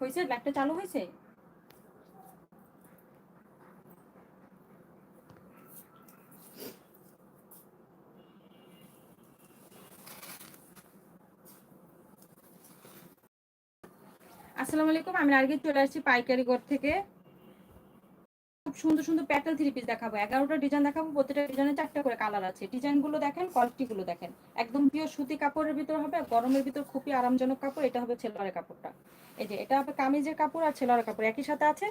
হয়েছে? ব্যাগটা চালু হয়েছে? আসসালামু আলাইকুম। আমি আগে চলে আসছি পাইকারি ঘর থেকে। সুন্দর সুন্দর প্যাটেল থ্রি পিস দেখাবো। এগারোটা ডিজাইন দেখাবো, প্রতিটা ডিজাইনে চারটা করে কালার আছে। ডিজাইনগুলো দেখেন কোয়ালিটিগুলো দেখেন। একদম পিওর সুতি কাপড়ের ভিতর হবে, গরমের ভিতর খুবই আরামজনক কাপড়, এটা হবে ছেলোয়ারের কাপড়টা। এই যে, এটা হবে কামিজের কাপড় আর ছেলোয়ারের কাপড়। একই সাথে আছে,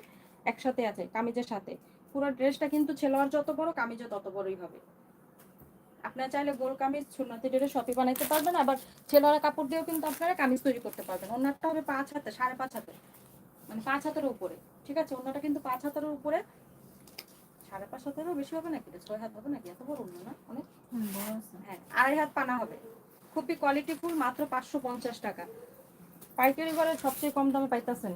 একসাথে আছে, কামিজের সাথে। পুরো ড্রেসটা কিন্তু ছেলোয়ার যত বড়, কামিজও তত বড়ই হবে। আপনারা চাইলে গোল কামিজ, সুন্নতি ডেরে শপি বানাইতে পারবেন, আবার ছেলোয়ারের কাপড় দিয়েও কিন্তু আপনারা কামিজ তৈরি করতে পারবেন। ওনারটা হবে পাঁচ হাতে, সাড়ে পাঁচ হাতে। মানে পাঁচ হাতের উপরে, ঠিক আছে? অন্যটা কিন্তু পাঁচ হাতের উপরে সাড়ে পাঁচ হাতেরও বেশি হবে নাকি? ছয় হাত হবে নাকি? এত বড় ওড়না না অনেক হ্যাঁ আড়াই হাত পানা হবে। খুবই কোয়ালিটি ফুল মাত্র পাঁচশো পঞ্চাশ টাকা। পাইকারি ঘরে সবচেয়ে কম দামে পাইতেছেন।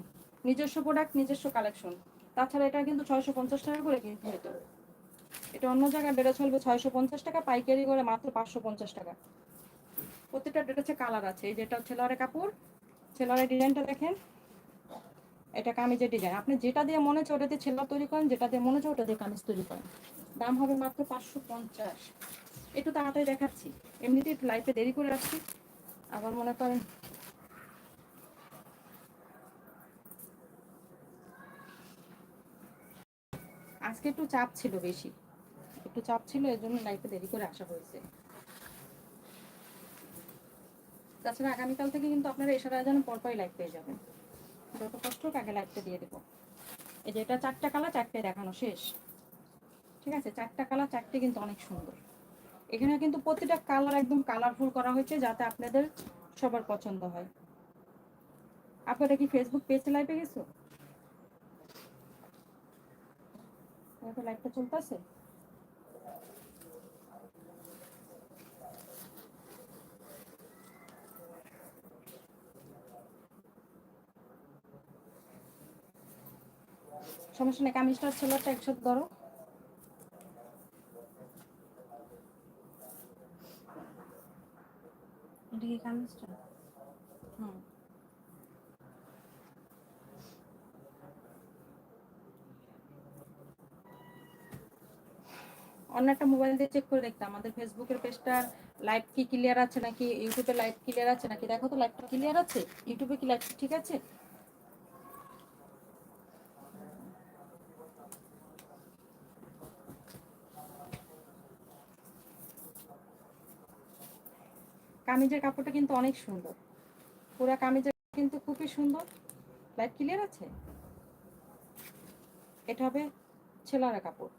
নিজস্ব প্রোডাক্ট নিজস্ব কালেকশন তাছাড়া এটা কিন্তু ছয়শো পঞ্চাশ টাকা করে কিনতে হতো এটা অন্য জায়গায় বেড়ে চলবে ছয়শো পঞ্চাশ টাকা পাইকারি করে মাত্র পাঁচশো পঞ্চাশ টাকা। প্রত্যেকটা ড্রেসে কালার আছে। এই যেটা ছেলারে কাপড়। ছেলারের ডিজাইনটা দেখেন। এটা কামিজের ডিজাইন আপনি যেটা দিয়ে মনে হচ্ছে ওটা দিয়ে ছেলা তৈরি করেন, যেটা দিয়ে মনে হচ্ছে ওটা দিয়ে কামিজ তৈরি করেন। দাম হবে মাত্র পাঁচশো পঞ্চাশ। একটু তাড়াতাড়ি দেখাচ্ছি। এমনিতে একটু লাইফে দেরি করে আসছি। আবার মনে করেন আজকে একটু চাপ ছিল বেশি। একটু চাপ ছিল, এর জন্য লাইফে দেরি করে আসা হয়েছে। তাছাড়া আগামীকাল থেকে কিন্তু আপনারা এসারা যেন পরপরই লাইভ পেয়ে যাবেন। যত কষ্ট আগে লাইভটা দিয়ে দেবো। এই যে এটা চারটা কালার চারটে দেখানো শেষ। ঠিক আছে? চারটা কালার চারটে কিন্তু অনেক সুন্দর। এখানে কিন্তু প্রতিটা কালার একদম কালারফুল করা হয়েছে যাতে আপনাদের সবার পছন্দ হয়। আপনারা কি ফেসবুক পেজে লাইভে গেছো? লাইভটা চলতেছে? সমস্যা নেই, কামিজটা ছেলেটা একসাথে ধরো। অন্য একটা মোবাইল দিয়ে চেক করে দেখতে আমাদের ফেসবুকের পেজটা লাইভ কি ক্লিয়ার আছে নাকি ইউটিউবে লাইভ ক্লিয়ার আছে নাকি? দেখো তো লাইভটা ক্লিয়ার আছে ইউটিউবে কি লাইভ ঠিক আছে? কামিজের কাপড়টা কিন্তু অনেক সুন্দর। পুরো কামিজের কিন্তু খুবই সুন্দর। লাইভ ক্লিয়ার আছে? এটা হবে ছেলারা কাপড়।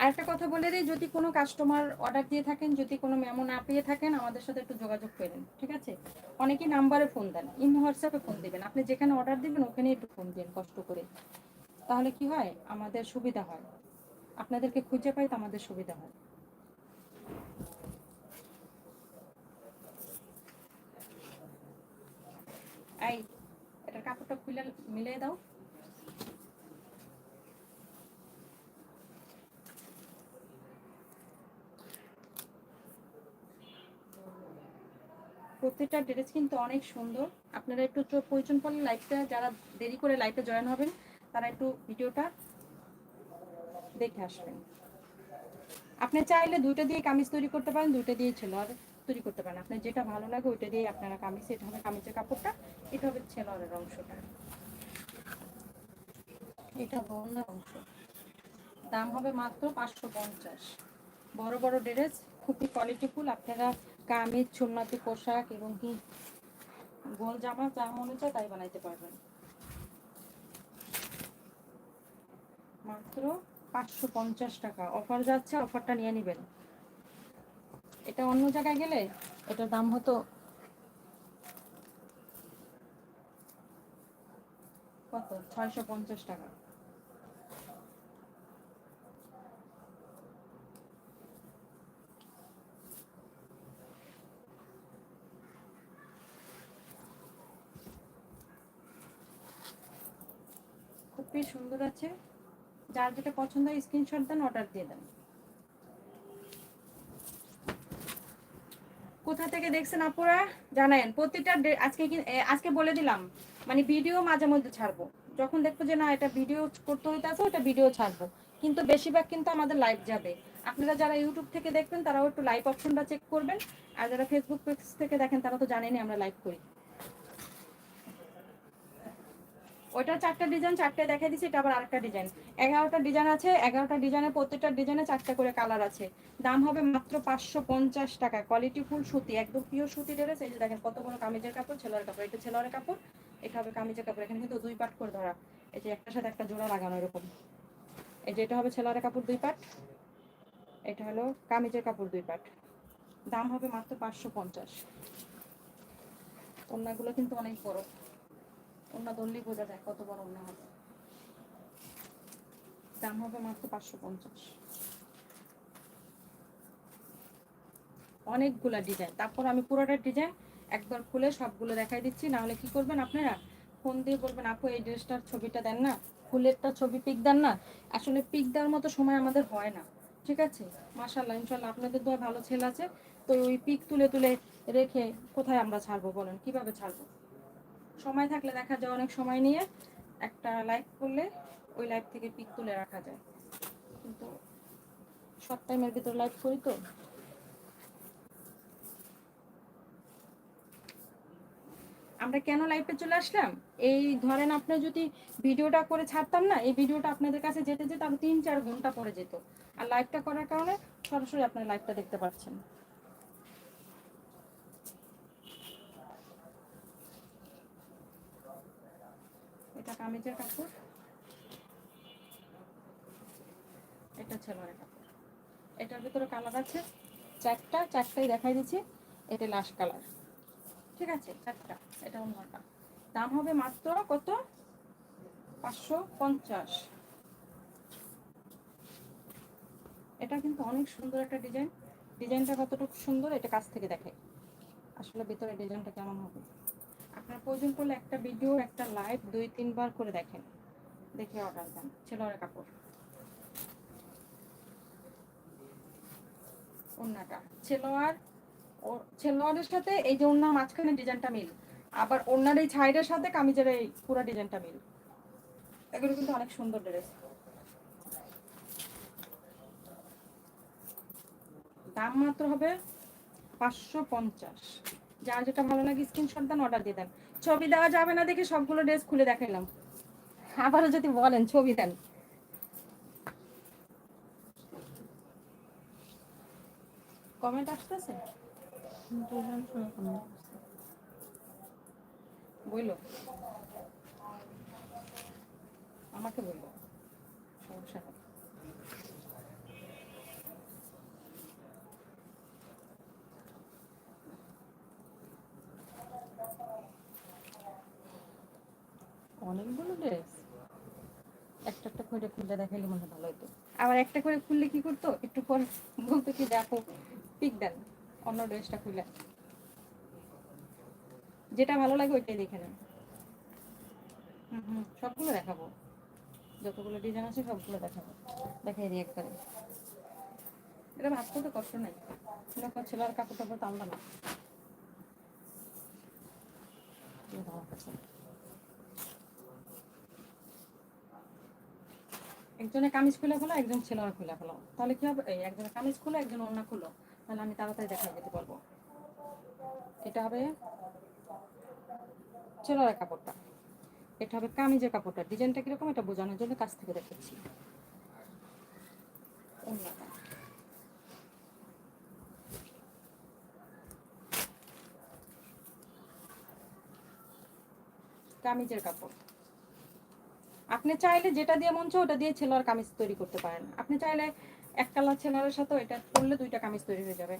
আরেকটা কথা বলে দিই, যদি কোনো কাস্টমার অর্ডার দিয়ে থাকেন, যদি কোনো মেমো না পেয়ে থাকেন, আমাদের সাথে একটু যোগাযোগ করেন, ঠিক আছে? অনেকেই নাম্বারে ফোন দেন ইমো হোয়াটসঅ্যাপে ফোন দেবেন। আপনি যেখানে অর্ডার দিবেন ওখানে একটু ফোন দিন, কষ্ট করে। তাহলে কি হয়? আমাদের সুবিধা হয়। আপনাদেরকে খুঁজে পাই তো আমাদের সুবিধা হয়। এই, এটার কাপড়টা খুলে মিলিয়ে দাও। প্রত্যেকটা ড্রেস কিন্তু অনেক সুন্দর। আপনারা একটু প্রয়োজন পড়লে লাইভটা, যারা দেরি করে লাইভে জয়েন হবেন, তারা একটু ভিডিওটা দেখে আসবেন। আপনি চাইলে দুইটা দিয়ে কামিজ তৈরি করতে পারেন, দুইটা দিয়ে ছেলোয়ার তৈরি করতে পারেন। আপনার যেটা ভালো লাগে ওইটা দিয়ে আপনারা কামিজ, এটা হবে কামিজের কাপড়টা, এটা হবে ছেলোয়ারের অংশটা। এটা বন্যার অংশ। দাম হবে মাত্র পাঁচশো পঞ্চাশ। বড় বড় ড্রেস, খুবই কোয়ালিটিফুল আপনারা কামিজ সুন্নতি পোশাক এবং কি গোল জামা যা মনে চায় তাই বানাইতে পারবেন। মাত্র পাঁচশো পঞ্চাশ টাকা। অফার যাচ্ছে, অফারটা নিয়ে নেবেন। এটা অন্য জায়গায় গেলে এটার দাম হতো কত? ছয়শো পঞ্চাশ টাকা। খুবই সুন্দর আছে। যার যেটা পছন্দ হয় স্ক্রিনশট দেন অর্ডার দিয়ে দেন। কোথা থেকে দেখছেন আপুরা? জানায়েন প্রতিটা আজকে আজকে বলে দিলাম মানে ভিডিও মাঝে মধ্যে ছাড়বো। যখন দেখব যে না, এটা ভিডিও করতে হইতে আছে ওটা ভিডিও ছাড়বো। কিন্তু বেশিরভাগ কিন্তু আমাদের লাইভ যাবে। আপনারা যারা ইউটিউব থেকে দেখবেন, তারাও একটু লাইভ অপশনটা চেক করবেন। আর যারা ফেসবুক পেজ থেকে দেখেন, তারা তো জানেনি আমরা লাইভ করি। ওইটা চারটা ডিজাইন চারটে দেখাই দিচ্ছি এটা আবার আরেকটা ডিজাইন এগারোটা ডিজাইন আছে, এগারোটা ডিজাইনের প্রত্যেকটা ডিজাইনে চারটা করে কালার আছে। দাম হবে মাত্র পাঁচশো পঞ্চাশ টাকা। কোয়ালিটি ফুল সুতি, একদম পিওর সুতি ড্রেস এই যে দেখেন কত বড় কামিজের কাপড়, ছেলের কাপড়। এটা ছেলের কাপড়, এটা হবে কামিজের কাপড়। এখানে কিন্তু দুই পাট করে ধরা। এই যে একটার সাথে একটা জোড়া লাগানো এরকম। এই যে এটা হবে ছেলের কাপড় দুই পাট। এটা হলো কামিজের কাপড় দুই পাট। দাম হবে মাত্র পাঁচশো পঞ্চাশ। ওড়নাগুলো কিন্তু অনেক বড়। ওড়না ধরলেই বোঝা যায় কত বড় ওড়না হবে। দাম হবে মাত্র পাঁচশো পঞ্চাশ। অনেকগুলা ডিজাইন তারপর আমি পুরোটা ডিজাইন একবার খুলে সবগুলো দেখাই দিচ্ছি। না হলে কি করবেন আপনারা? ফোন দিয়ে বলবেন, আপু, এই ড্রেসটার ছবিটা দেন না। ফুলেরটা ছবি পিক দেন না। আসলে পিক দেওয়ার মতো সময় আমাদের হয় না। ঠিক আছে? মাশাল্লাহ ইনশাল্লাহ আপনাদের দোয়া ভালো ছেলে আছে। তো ওই পিক তুলে তুলে রেখে কোথায় আমরা ছাড়বো বলেন? কীভাবে ছাড়বো? সময় থাকলে দেখা যায় অনেক সময় নিয়ে একটা লাইভ করলে ওই লাইভ থেকে পিক তুলে রাখা যায়। কিন্তু শর্ট টাইমের ভিতর লাইভ করি তো। আমরা কেন লাইভে চলে আসলাম? এই ধরেন আপনি যদি ভিডিওটা করে ছাড়তাম না, এই ভিডিওটা আপনাদের কাছে যেতে যেতে আরও তিন চার ঘণ্টা পরে যেত। আর লাইভটা করার কারণে সরাসরি আপনার লাইভটা দেখতে পাচ্ছেন। এটা কামিজের কাপড় এটা ছেলের কাপড়। এটার ভিতরে কালার আছে চারটা, চারটাই দেখাই দিচ্ছি। এটা লাস্ট কালার। ঠিক আছে? চারটা। এটা অন্যটা দাম হবে মাত্র কত? পাঁচশো পঞ্চাশ। এটা কিন্তু অনেক সুন্দর একটা ডিজাইন। ডিজাইনটা কতটুকু সুন্দর, এটা কাছ থেকে দেখে আসলে ভিতরে ডিজাইনটা কেমন হবে? প্রয়োজন করলে একটা ভিডিও একটা লাইভ দুই, তিনবার করে দেখেন। দেখে অর্ডার দেন। ছেলের কাপড়। ওন্নাটা ছেলোয়ার সাথে এই যে মাঝখানে ডিজাইনটা মিল। আবার এই সাথে কামিজের এই ডিজাইনটা মিল। এগুলো কিন্তু অনেক সুন্দর ড্রেস দাম মাত্র হবে পাঁচশো পঞ্চাশ। যার যেটা ভালো লাগে স্ক্রিনশট দেন অর্ডার দিয়ে দেন। ছবি দেওয়া যাবে না দেখে সবগুলো ড্রেস খুলে দেখাইলাম। আবারও যদি বলেন ছবি দেন। কমেন্ট আসতেছে? বইলো। আমাকে বলল সমস্যা নেই একটা একটা করে খুললে দেখাইলে মনে ভালো হতো আবার একটা করে খুললে কি করতো? একটু পর বলতো কি দেখো পিক দেন। অন্য ড্রেসটা খুলে। যেটা ভালো লাগে ওইটাই দেখে নেন। হুম হুম সবগুলো দেখাবো। যতগুলো ডিজাইন আছে সবগুলো দেখাবো। দেখাই দিই একবারে। এটা ভাবতে তো কষ্ট নাই। এরকম ছেলের কাপড় টাপড় তো আনলাম না। একজনের কামিজ খুলে ফেলো, একজন ছেলেরা খুলে ফেলো। তাহলে কি হবে? এই একজনের কামিজ খুলে, একজন অন্য খুলো। তাহলে আমি তাড়াতাড়ি দেখাই দিতে পারব এটা হবে ছেলেরা কাপড়টা। এটা হবে কামিজের কাপড়টা। ডিজাইনটা কীরকম এটা বোঝানোর জন্য কাছ থেকে দেখাচ্ছি। কামিজের কাপড়। আপনি চাইলে যেটা দিয়ে মন ওটা দিয়ে ছেলের কামিজ তৈরি করতে পারেন। আপনি চাইলে এক কালার ছেলের সাথে এটা করলে দুইটা কামিজ তৈরি হয়ে যাবে।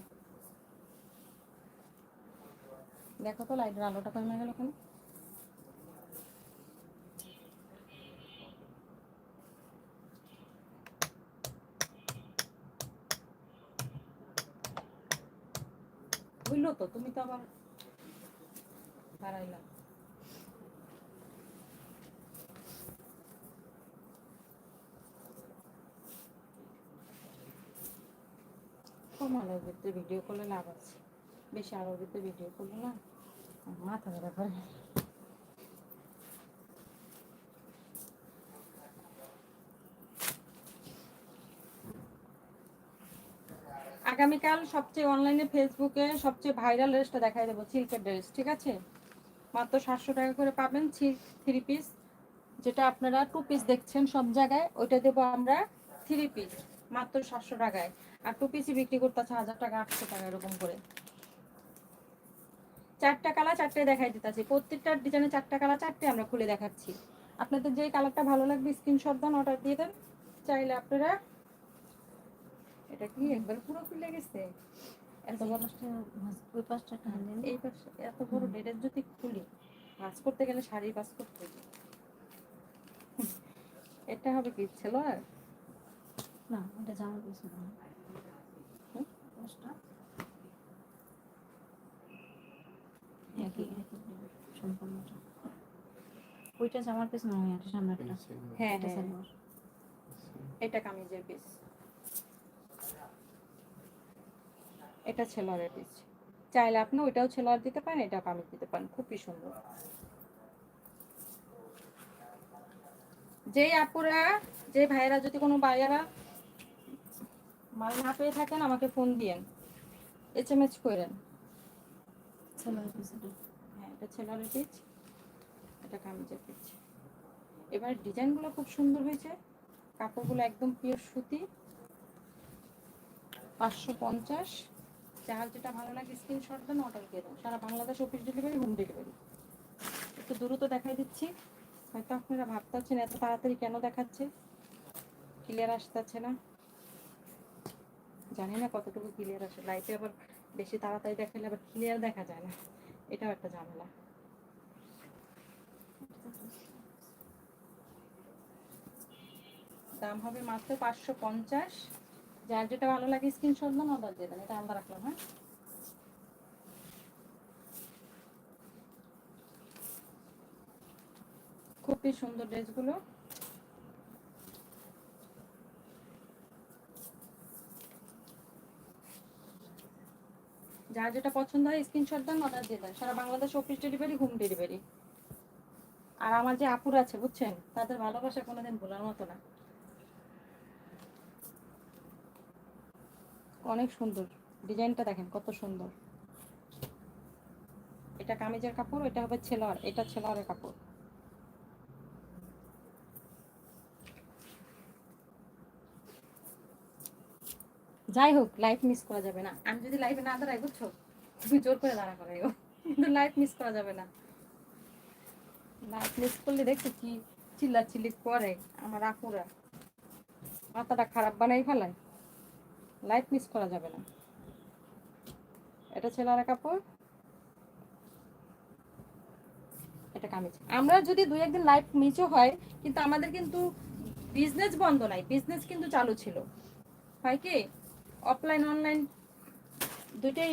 দেখো তো লাইটের আলোটা কমে গেল ওখানে বুঝলো তো? তুমি তো আবার বাড়াইলাম কমানোর ভিতরে ভিডিও করলে লাভ আছে। বেশি আরবিতে ভিডিও করল না মাথা ব্যথা করে। আগামীকাল সবচেয়ে অনলাইনে ফেসবুকে সবচেয়ে ভাইরাল ড্রেসটা দেখাই দেবো সিল্কের ড্রেস ঠিক আছে? মাত্র সাতশো টাকা করে পাবেন থ্রি পিস যেটা আপনারা টু পিস দেখছেন সব জায়গায়, ওইটা দেবো আমরা থ্রি পিস মাত্র সাতশো টাকায়। আর টু পিসি বিক্রি করতেছে হাজার টাকা আটশো টাকা এরকম করে। চারটা কালার চারটে দেখাই দিতেছি প্রত্যেকটা ডিজাইনে চারটা কালার চারটে আমরা খুলে দেখাচ্ছি। আপনাদের যে কালারটা ভালো লাগবে স্ক্রিনশট দেন অর্ডার দিয়ে দেন। চাইলে আপনারা এটা কি একবার পুরো খুলে গেছে? এত বড় ওই দিন এই পাশে এত বড় ডেটের যদি খুলি কাজ করতে গেলে শাড়ি কাজ করতে হবে। এটা হবে কি ছিল আর না ওটা জামার পিস না? পাঁচটা একই একই সম্পূর্ণটা। ওইটা জামার পিস না এটা সামনেটা হ্যাঁ এটা হ্যাঁ। সালোয়ার এটা কামিজের পিস এটা ছেলোয়ারের পিস চাইলে আপনি ওইটাও ছেলোয়ার দিতে পারেন এটাও কামিজ দিতে পারেন। খুবই সুন্দর। যেই আপুরা যে ভাইয়েরা যদি কোনো ভাইয়ারা মাল না পেয়ে থাকেন আমাকে ফোন দিয়েন। এস এম এস করেন হ্যাঁ এটা পিচ এটা কামিজের পিচ এবার ডিজাইনগুলো খুব সুন্দর হয়েছে। কাপড়গুলো একদম পিওর সুতি। পাঁচশো পঞ্চাশ। যার যেটা ভালো লাগে স্ক্রিনশট দেন অর্ডার দিয়ে দেন। সারা Bangladesh office delivery home delivery একটু দ্রুত দেখাই দিচ্ছি। হয়তো আপনারা ভাবতেছেন এত তাড়াতাড়ি কেন দেখাচ্ছে। ক্লিয়ার আসতেছে না। জানি না কতটুকু ক্লিয়ার আসে। লাইটে আবার বেশি তাড়াতাড়ি দেখালে আবার ক্লিয়ার দেখা যায় না। এটাও একটা ঝামেলা। দাম হবে মাত্র পাঁচশো পঞ্চাশ। যার যেটা ভালো লাগে স্ক্রিনশট দেন অর্ডার দিয়ে দেন। এটা আমরা রাখলাম হ্যাঁ? খুবই সুন্দর ড্রেসগুলো যার যেটা পছন্দ হয় স্ক্রিনশট দেন অর্ডার দিয়ে দেন। সারা Bangladesh office delivery home delivery আর আমার যে আপুর আছে, বুঝছেন? তাদের ভালোবাসা কোনোদিন ভোলার মতো না। অনেক সুন্দর। ডিজাইনটা দেখেন, কত সুন্দর। এটা কামিজের কাপড়, এটা হবে ছেলোয়ার, এটা ছেলোয়ারের কাপড়। যাই হোক লাইফ মিস করা যাবে না। আমি যদি লাইফে না দাঁড়াই, বুঝছ? তুমি জোর করে দাঁড়া করাইও কিন্তু লাইফ মিস করা যাবে না। লাইফ মিস করলে দেখছ কি চিল্লা চিল্লি করে আমার আপুরা। মাথাটা খারাপ বানাই ফেলায়। লাইফ মিস করা যাবে না। এটা ছেলেরা কাপড়, এটা কামিজ। আমরা যদি দুই একদিন লাইফ মিসও হয়, কিন্তু আমাদের কিন্তু বিজনেস বন্ধ নাই। বিজনেস কিন্তু চালু ছিল। হয় কি? অফলাইন অনলাইন দুইটাই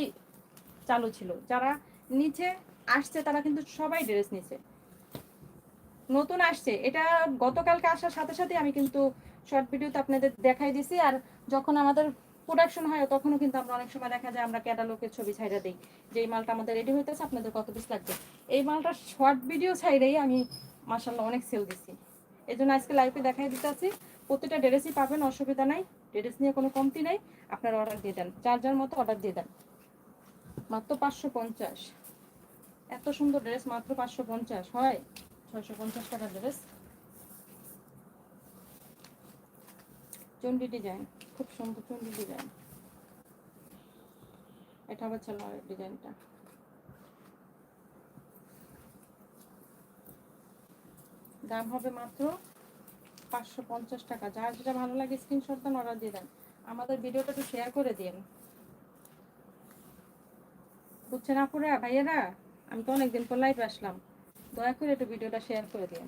চালু ছিল। যারা নিচে আসছে, তারা কিন্তু সবাই ড্রেস নিছে। নতুন আসছে। এটা গতকালকে আসার সাথে সাথে আমি কিন্তু শর্ট ভিডিওতে আপনাদের দেখাই দিছি। আর যখন আমাদের প্রোডাকশন হয়, তখনও কিন্তু আমরা অনেক সময় দেখা যায়, আমরা ক্যাটালগের ছবি ছাইড়া দিই। যে এই মালটা আমাদের রেডি হইতেছে, আপনাদের কত পিস লাগবে? এই মালটা শর্ট ভিডিও ছাইড়েই আমি মাসাল্লাহ অনেক সেল দিছি। এই জন্য আজকে লাইভে দেখাই দিতে আছি প্রতিটা ড্রেসই পাবেন, অসুবিধা নাই। ড্রেস নিয়ে কোনো কমতি নাই। আপনারা অর্ডার দিয়ে দেন। যার মতো অর্ডার দিয়ে দেন। মাত্র পাঁচশো পঞ্চাশ। এত সুন্দর ড্রেস মাত্র পাঁচশো পঞ্চাশ। হয়? ছয়শো পঞ্চাশ টাকার ড্রেস চন্ডি ডিজাইন খুব সুন্দর চন্ডি ডিজাইন এটা আবার ছিল ডিজাইনটা দাম হবে মাত্র পাঁচশো পঞ্চাশ টাকা। যার যেটা ভালো লাগে স্ক্রিনশট দেন অর্ডার দিয়ে দেন। আমাদের ভিডিওটা একটু শেয়ার করে দিন বুঝছেন আপুরা, ভাইয়েরা? আমি তো অনেকদিন পর লাইভ আসলাম। দয়া করে একটু ভিডিওটা শেয়ার করে দিন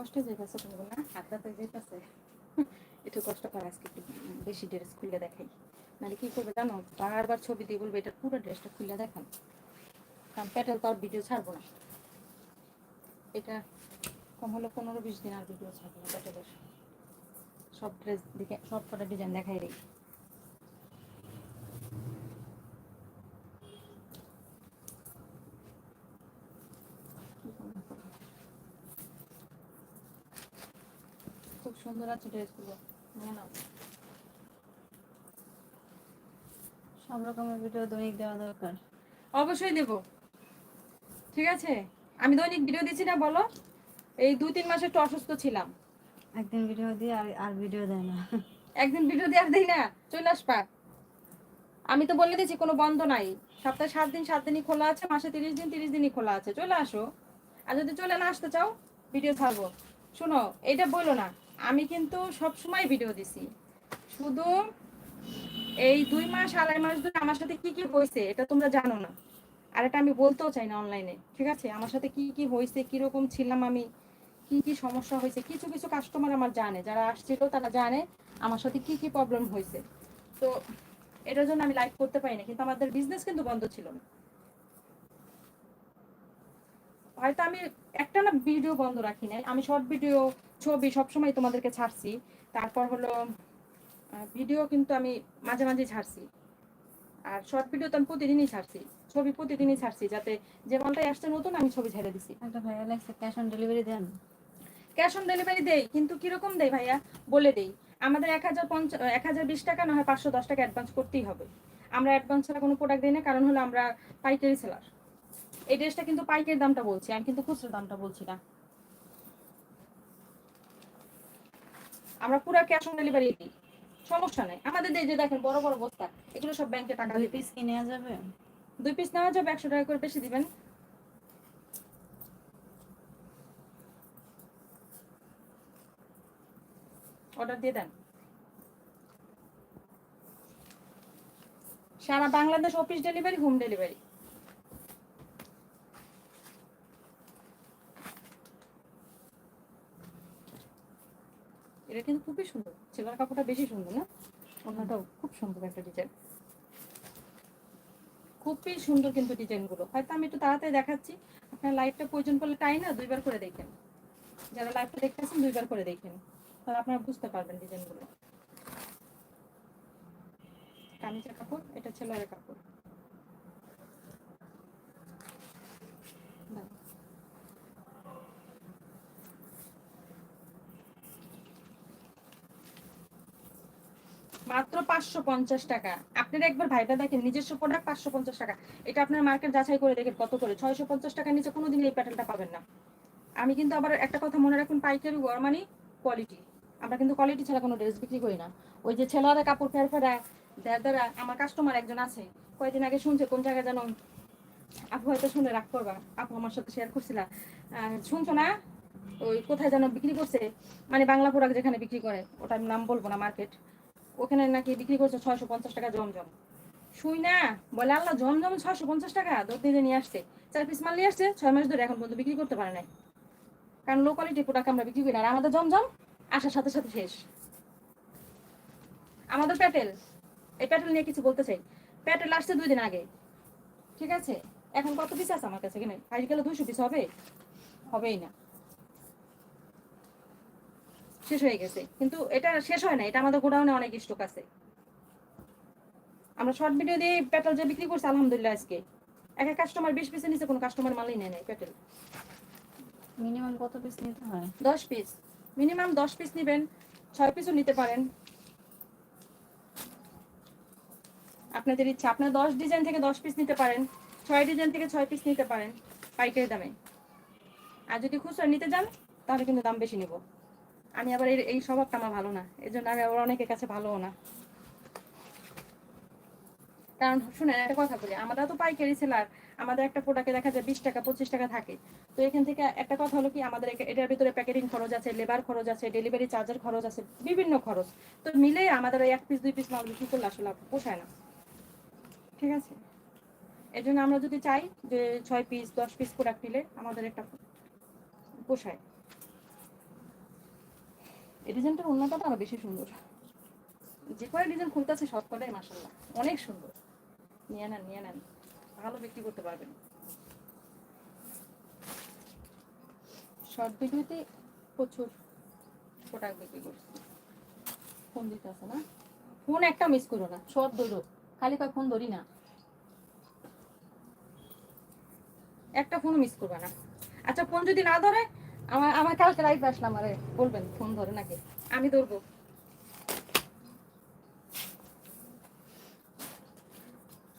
কষ্ট যেতেছে বলব না হাতটা তো যেতেছে একটু কষ্ট করে আজকে একটু বেশি ড্রেস খুলে দেখাই। নাহলে কি করবে জানো, বারবার ছবি দিয়ে বলবে, এটা পুরো ড্রেসটা খুলে দেখান। কারণ প্যাটেল তো আর ভিডিও ছাড়বো না। এটা কম হলো পনেরো বিশ দিন আর ভিডিও ছাড়বো না প্যাটেলের সব ড্রেস দেখে, সব কটা ডিজাইন দেখাই দিই খুব সুন্দর আছে ড্রেসগুলো নিয়ে নাও। সব রকমের ভিডিও দৈনিক দেওয়া দরকার। অবশ্যই দেব ঠিক আছে? আমি দৈনিক ভিডিও দিচ্ছি না বলো? এই দুই তিন মাস একটু অসুস্থ ছিলাম। একদিন ভিডিও দিয়ে আর আর ভিডিও দেয় না। একদিন ভিডিও দেওয়ার দিই না চলে আসবা। আমি তো বলে দিয়েছি কোনো বন্ধ নাই। সপ্তাহে সাত দিন সাত দিনই খোলা আছে মাসে তিরিশ দিন তিরিশ দিনই খোলা আছে। চলে আসো। আর যদি চলে না আসতে চাও ভিডিও ছাড়বো। শোনো এটা বলো না। আমি কিন্তু সব সময় ভিডিও দিছি। শুধু এই দুই মাস, আড়াই মাস ধরে আমার সাথে কি কি হয়েছে এটা তোমরা জানো না। আর এটা আমি বলতেও চাই না অনলাইনে ঠিক আছে? আমার সাথে কি কি হয়েছে কীরকম ছিলাম আমি, কি কি সমস্যা হয়েছে কিছু কিছু কাস্টমার আমার জানে। যারা আসছিল তারা জানে আমার সাথে কি কি প্রবলেম হয়েছে তো এটার জন্য আমি লাইভ করতে পারি না, কিন্তু আমাদের বিজনেস কিন্তু বন্ধ ছিল না। হয়তো আমি একটা না ভিডিও বন্ধ রাখি নাই, আমি শর্ট ভিডিও ছবি সবসময় তোমাদেরকে ছাড়ছি। তারপর হলো ভিডিও কিন্তু আমি মাঝে মাঝে ছাড়ছি। আর শর্ট ভিডিও তো আমি প্রতিদিনই ছাড়ছি। ছবি প্রতিদিনই ছাড়ছি যাতে যে মালটাই আসছে নতুন আমি ছবি ছেড়ে দিছি। একটা ভাইয়া লাগছে ক্যাশ অন ডেলিভারি দেন। ক্যাশ অন ডেলিভারি দেই কিন্তু কীরকম দেই ভাইয়া? বলে দেই আমাদের এক হাজার পঞ্চাশ এক হাজার বিশ টাকা না হয় পাঁচশো দশ টাকা অ্যাডভান্স করতেই হবে। আমরা অ্যাডভান্স ছাড়া কোনো প্রোডাক্ট দিই না কারণ হলো আমরা পাইকারি সেলার এই ড্রেসটা কিন্তু পাইকারি দামটা বলছি আমি কিন্তু খুচরো দামটা বলছি না। আমরা পুরো ক্যাশ অন ডেলিভারি দিই সমস্যা নাই। আমাদের এই যে দেখেন বড় বড় বস্তা এগুলো সব ব্যাংকে টাকা দুই পিস কিনে যাবে? দুই পিস নেওয়া যাবে একশো টাকা করে বেশি দিবেন। অর্ডার দিয়ে দেন। সারা Bangladesh office delivery home delivery এটা কিন্তু খুবই সুন্দর। ছেলের কাপড়টা বেশি সুন্দর না? ওনাটাও খুব সুন্দর একটা ডিজাইন খুবই সুন্দর কিন্তু ডিজাইনগুলো হয়তো আমি একটু তাড়াতাড়ি দেখাচ্ছি। আপনার লাইভটা প্রয়োজন পড়লে তাই না? দুইবার করে দেখেন। যারা লাইভটা দেখতেছেন দুইবার করে দেখেন। তাহলে আপনারা বুঝতে পারবেন ডিজাইনগুলো কামিজের কাপড়, এটা ছেলের কাপড় দাও। মাত্র পাঁচশো পঞ্চাশ টাকা। আপনারা একবার ভাইটা দেখেন, নিজস্ব প্রোডাক্ট পাঁচশো পঞ্চাশ টাকা। এটা আপনার মার্কেট যাচাই করে দেখেন কত করে। ছয়শো পঞ্চাশ টাকার নিচে কোনোদিন এই প্যাটেলটা পাবেন না। আমি কিন্তু আবার একটা কথা মনে রাখুন, পাইকারি গড় মানে কোয়ালিটি আমরা কিন্তু কোয়ালিটি ছাড়া কোনো ড্রেস বিক্রি করি না। ওই যে ছেলেরা কাপড় ফের ফেরা দেড়া আমার কাস্টমার একজন আছে। কয়েকদিন আগে শুনছে, কোন জায়গায় যেন আপু হয়তো শুনে রাগ করবা। আপু আমার সাথে শেয়ার করছিলা। শুনছো না? ওই কোথায় যেন বিক্রি করছে। মানে বাংলা প্রোডাক্ট যেখানে বিক্রি করে ওটা আমি নাম বলব না মার্কেট ওখানে নাকি বিক্রি করছে ছয়শো পঞ্চাশ টাকা জমজম। শুই না, বলে আল্লাহ, জমজম ছয়শো পঞ্চাশ টাকা? দৌড় দিয়ে নিয়ে আসছে। চার পিস মাল নিয়ে আসছে, ছয় মাস ধরে এখন পর্যন্ত বিক্রি করতে পারে নাই। কারণ লো কোয়ালিটি প্রোডাক্ট আমরা বিক্রি করি না। আর আমাদের জমজম আসার সাথে সাথে শেষ। আমাদের প্যাটেল এই প্যাটেল নিয়ে কিছু বলতে চাই। প্যাটেল আসছে দুই দিন আগে। ঠিক আছে? এখন কত পিস আছে আমার কাছে? এখানে আজ গেলে দুশো পিস হবে? হবেই না। শেষ হয়ে গেছে। কিন্তু এটা শেষ হয় না এটা আমাদের গোডাউনে অনেক স্টক আছে। আমরা শর্ট ভিডিও দিয়ে পেট্রোল যে বিক্রি করছি আলহামদুলিল্লাহ আজকে। এক এক কাস্টমার বিশ পিসের নিচে কোনো কাস্টমার মালই নেয় নাই পেট্রোল মিনিমাম কত পিস নিতে হয়? দশ পিস মিনিমাম দশ পিস নেবেন ছয় পিসও নিতে পারেন। আপনাদের ইচ্ছা আপনার দশ ডিজাইন থেকে দশ পিস নিতে পারেন ছয় ডিজাইন থেকে ছয় পিস নিতে পারেন পাইকারি দামে। আর যদি খুচরা নিতে যান তাহলে কিন্তু দাম বেশি নেব। আমি আবার এই- স্বভাবটা আমার ভালো না। এই জন্য আমি আবার অনেকের কাছে ভালোও না। কারণ শুনেন, একটা কথা বলি, আমরা তো পাইকারি সেলার আমাদের একটা প্রোডাক্টে দেখা যায় বিশ টাকা, পঁচিশ টাকা থাকে। তো এখান থেকে একটা কথা হলো কি, আমাদের এটার ভিতরে প্যাকেটিং খরচ আছে লেবার খরচ আছে ডেলিভারি চার্জের খরচ আছে, বিভিন্ন খরচ। তো মিলে আমাদের এক পিস দুই পিস মাল বিক্রি করলে আসলে পোষায় না। ঠিক আছে? এর জন্য আমরা যদি চাই যে ছয় পিস দশ পিস প্রোডাক্ট নিলে আমাদের একটা পোষায়। এই ডিজাইনটার অন্যটা আরও বেশি সুন্দর। যে কয় ডিজাইন খুলতেছে সব কটাই মাসাল্লাহ অনেক সুন্দর। নিয়ে নেন নিয়ে নেন, ভালো বিক্রি করতে পারবেন। শর্ট ভিডিওতে প্রচুর প্রোডাক্ট বিক্রি করছি। ফোন দিতে আছে না? ফোন একটা মিস করো না, সব ধরো। খালি কয় ফোন ধরি না। একটা ফোন মিস করবে না। আচ্ছা ফোন যদি না ধরে আমার আমার কালকে লাইভ আসলাম আরে বলবেন ফোন ধরে নাকি? আমি ধরবো।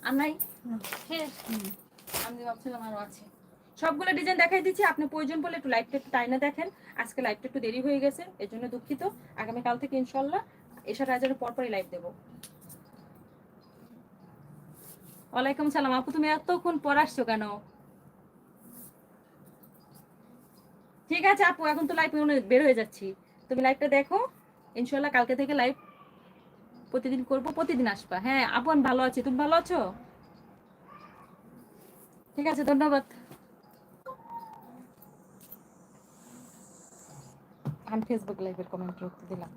আর নাই? শেষ আমি ভাবছিলাম আরও আছে। সবগুলো ডিজাইন দেখাই দিচ্ছি আপনি প্রয়োজন বলে একটু লাইভটা একটু টাইনে দেখেন। আজকে লাইভটা একটু দেরি হয়ে গেছে এর জন্য দুঃখিত। আগামীকাল থেকে ইনশাল্লাহ এসা রাজার পরপরই লাইভ দেবো। ওয়ালাইকুম সালাম আপু তুমি এতক্ষণ পর আসছো কেন? ঠিক আছে আপু, এখন তো লাইভ বের হয়ে যাচ্ছি। তুমি লাইভটা দেখো ইনশাল্লাহ কালকে থেকে লাইভ প্রতিদিন করব, প্রতিদিন আসবা। হ্যাঁ আপু, আমি ভালো আছি। তুমি ভালো আছো? ঠিক আছে, ধন্যবাদ। আমি ফেসবুক লাইভের কমেন্ট করতে দিলাম।